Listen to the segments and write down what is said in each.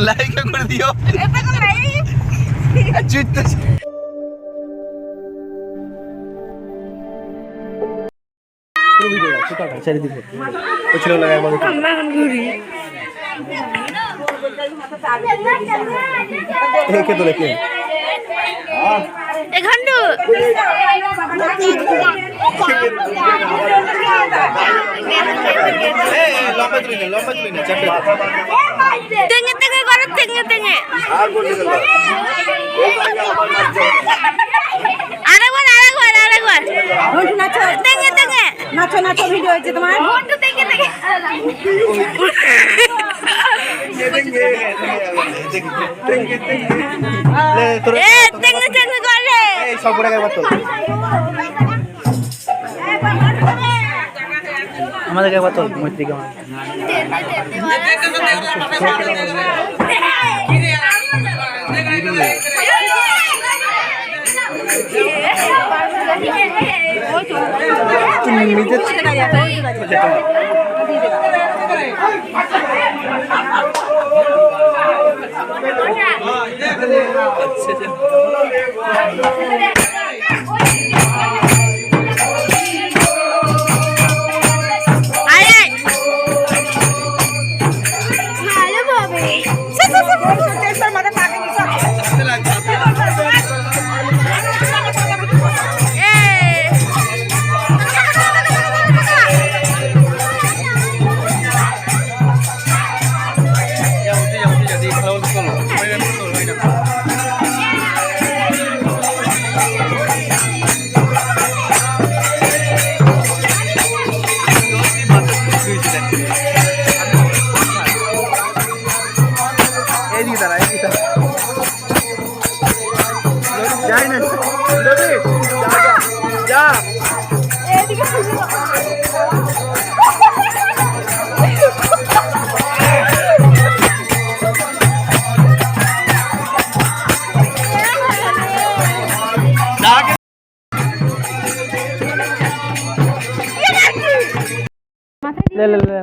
Like করে দিও চারিদিকে ছিল লাগে আমাদের কে তো এখানটু লম্বা তুলি না লম্বা তুলি না চাপে বলতে গেল আরেকবার আরেকবার আরেকবার ঘন্টু নাচো তেঙ্গে তেঙ্গে নাচো নাচো ভিডিও হচ্ছে তোমার ঘন্টু করে এই সব করে একবার তোল আমাদেরকে একবার মৈত্রীকে আমার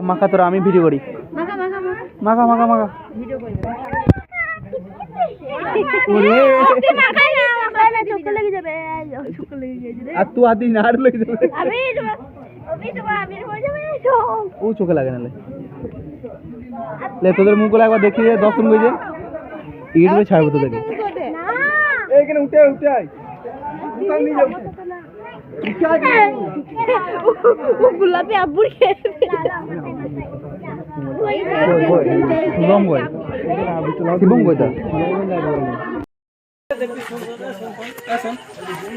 মাখা তোরা আমি ভিডিও করি। মাখা মাখা মাখা। না না আর তুই আদি যাবে। ও চোখে লাগে না লে। তোদের মুখগুলো একবার দেখি যে দশ দিন বুঝে ইউটিউবে ছাড়বো তোদেরকে। না। এখানে উঠে উঠে আয়। গোলাপি আব্বুর খেয়ে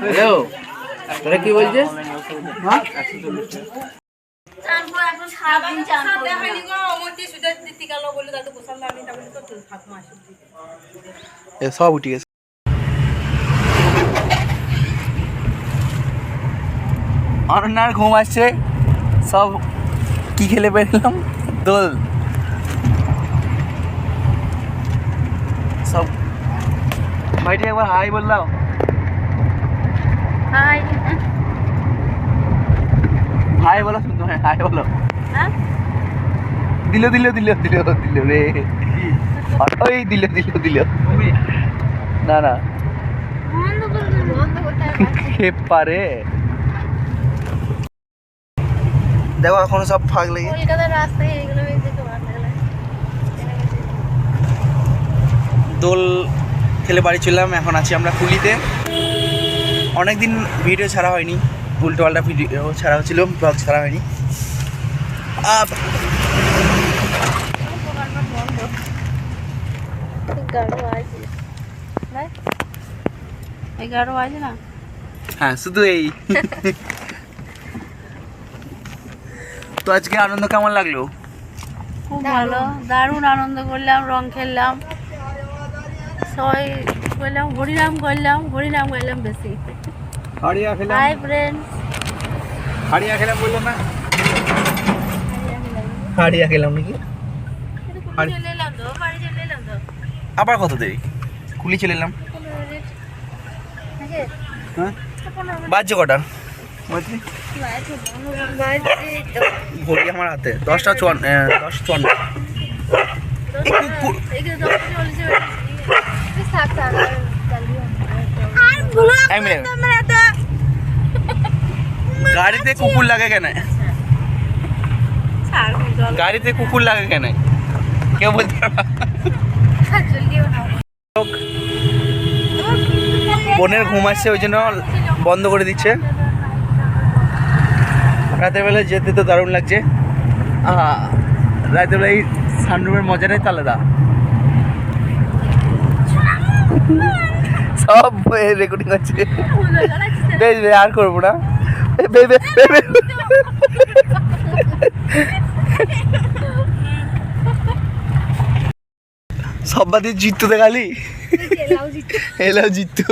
হ্যালো তোরা কি বলছিস হ্যাঁ সব উঠে গেছে। অনন্যার ঘুম আসছে সব কি খেলে বেরলাম? দোল সব ভাইটি একবার হাই বললাম। হাই। হাই বলো সুন্দর হাই বলো। হ্যাঁ? দিল দিল দিল দিল দিল রে। ওই দিল দিল দিল। না না। কে পারে। দেখো এখনও সব ফাঁক লেগে কলকাতার রাস্তায় এগুলো বেশ লাগে দোল খেলে বাড়ি চললাম, এখন আছি আমরা কুলিতে। অনেক দিন ভিডিও ছাড়া হয়নি, উল্টো পাল্টা ভিডিও ছাড়া হচ্ছিল ব্লগ ছাড়া হয়নি। হ্যাঁ শুধু এই। তো আজকে আনন্দ কেমন লাগল? খুব ভালো, দারুণ আনন্দ করলাম, রং খেললাম। সবাই করলাম হরিনাম করলাম হরিনাম করলাম বেশি। হাড়িয়া খেলাম। হাই ফ্রেন্ডস হাড়িয়া খেলাম বলল না? হাড়িয়া খেলাম নাকি? আবার কত দেরি? কুলি চলে এলাম। হ্যাঁ? বাজছে কটা? ঘড়ি আমার হাতে। দশটা চুয়ান্ন। দশ চুয়ান্ন এই কুকুর- এক মিনিট গাড়িতে কুকুর লাগে কেন? গাড়িতে কুকুর লাগে কেন? কেউ বলতে বোনের ঘুম আসছে, ওই জন্য বন্ধ করে দিচ্ছে। রাতের বেলা যেতে তো দারুণ লাগছে। রাতের বেলা এই সানরুমের মজাটাই তো আলাদা। সব রেকর্ডিং আছে বেশ বেশ আর করব না। বে বে বে বে। সব বাদে জিতু দেখালি এলাও জিতু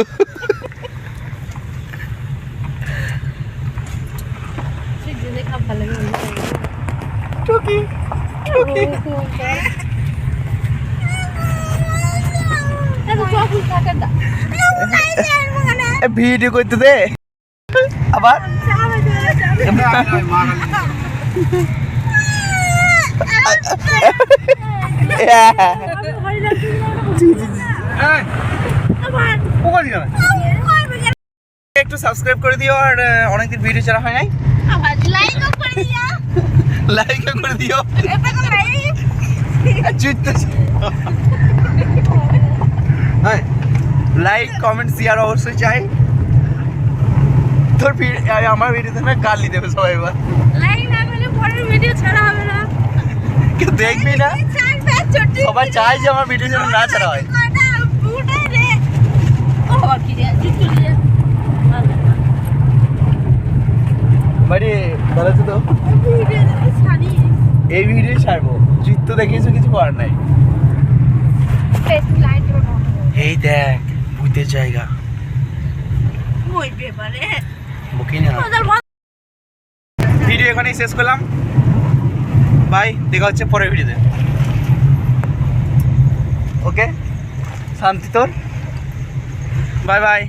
টুকি টুকি। ভিডিও করতে দে। আবার? একটু সাবস্ক্রাইব করে দিও আর অনেকদিন ভিডিও ছাড়া হয় নাই। লাইক করে দিও। লাইক কমেন্ট শেয়ার অবশ্যই চাই। তোর আমার ভিডিওতে না গালি দেবে সবাই এবার। ভিডিও ছাড়া হবে না। কেউ দেখবি না? সবাই চায় যে আমার ভিডিও যেন না ছাড়া হয়। ভালো তো? এই ভিডিও ছাড়বো। জিত তো দেখিয়েছো কিছু করার নাই। এই দেখ ভূতের জায়গা। ভিডিও এখানেই শেষ করলাম। বাই দেখা হচ্ছে পরের ভিডিওতে। ওকে? শান্তি তোর? Bye bye.